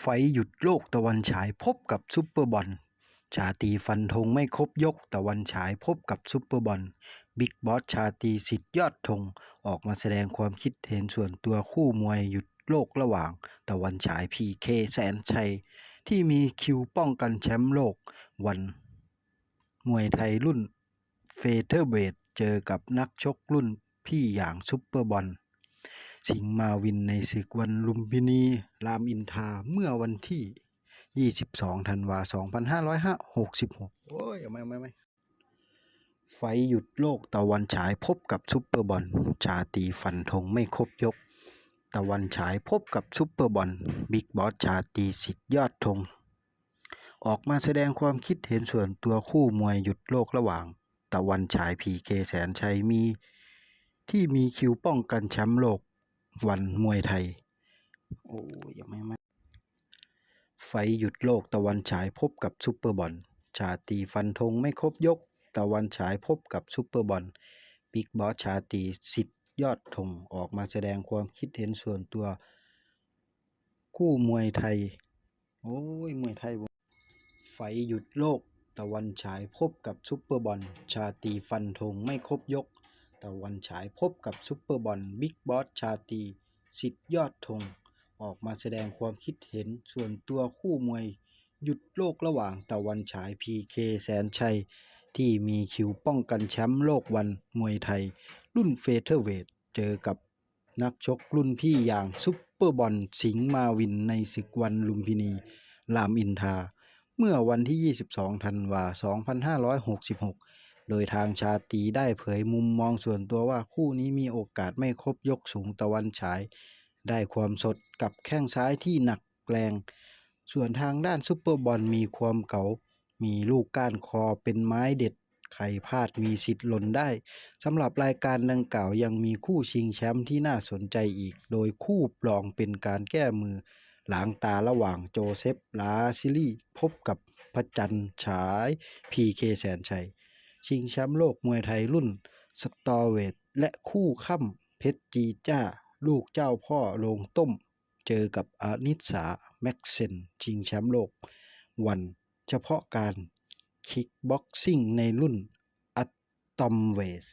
ไฟหยุดโลกตะวันฉายพบกับซุปเปอร์บอลชาตีฟันธงไม่ครบยกตะวันฉายพบกับซุปเปอร์บอลบิ๊กบอสชาตีสิทธิยอดธงออกมาแสดงความคิดเห็นส่วนตัวคู่มวยหยุดโลกระหว่าง ตะวันฉายพีเคแสนชัย ที่มีคิวป้องกันแชมป์โลก วัน มวยไทยรุ่นเฟเธอร์เวทเจอกับนักชกรุ่นพี่อย่างซุปเปอร์บอล สิงห์มาวินในศึกวันลุมพินี รามอินทราเมื่อวันที่ 22 ธันวา 2566 โอ้ยเอาไม่ไม่ไม่ไฟหยุดโลกตะวันฉายพบกับซุปเปอร์บอลชาตีฟันธงไม่ครบยก ตะวันฉายพบกับซุปเปอร์บอลบิ๊กบอสชาตีสิทธิยอดธงออกมาแสดงความคิดเห็นส่วนตัวคู่มวยหยุดโลกระหว่าง ตะวันฉายพีเคแสนชัยมี ที่มีคิวป้องกันแชมป์โลก วันมวยไทย โอ้ยยังไม่ไม่ไฟหยุดโลกตะวันฉายพบกับซุปเปอร์บอล ชาตีฟันธงไม่ครบยก ตะวันฉายพบกับซุปเปอร์บอลบิ๊กบอสชาตีสิทธิ์ยอดธงออกมาแสดงความคิดเห็นส่วนตัว คู่มวยไทย โอ้ยมวยไทย ไฟหยุดโลก ตะวันฉายพบกับซุปเปอร์บอล ชาตีฟันธงไม่ครบยก ตะวันฉายพบกับซุปเปอร์บอลบิ๊กบอสชาตีสิทธิยอดธงออกมาแสดงความคิดเห็นส่วนตัวคู่มวย หยุดโลกระหว่างตะวันฉายพีเคแสนชัย ที่มีคิวป้องกันแชมป์โลกวันมวยไทย รุ่นเฟเธอร์เวทเจอกับนักชกรุ่นพี่อย่างซุปเปอร์บอลสิงห์มาวินในศึกวันลุมพินีรามอินทา เมื่อวันที่ 22 ธันวา 2566 โดยทางชาตรีได้เผยมุมมองส่วนตัวว่าคู่นี้มีโอกาสไม่ครบยกสูงตะวันฉาย ได้ความสดกับแข้งซ้ายที่หนักแรงส่วนทางด้านซุปเปอร์บอลมีความเก๋ามีลูกก้านคอเป็นไม้เด็ด ใครพลาดมีสิทธิ์หล่นได้สำหรับรายการดังกล่าวยังมีคู่ชิงแชมป์ที่น่าสนใจอีก โดยคู่ปลองเป็นการแก้มือหลางตาระหว่างโจเซฟลาซิลี่ พบกับพระจันทร์ฉาย พีเคแสนชัย ชิงแชมป์โลกมวยไทยรุ่น สตอเวทและคู่ค่ำเพชรจีจ้า ลูกเจ้าพ่อโรงต้ม เจอกับอานิสาแม็กเซน ชิงแชมป์โลก วันเฉพาะการคิกบ็อกซิ่งในรุ่นอะตอมเวส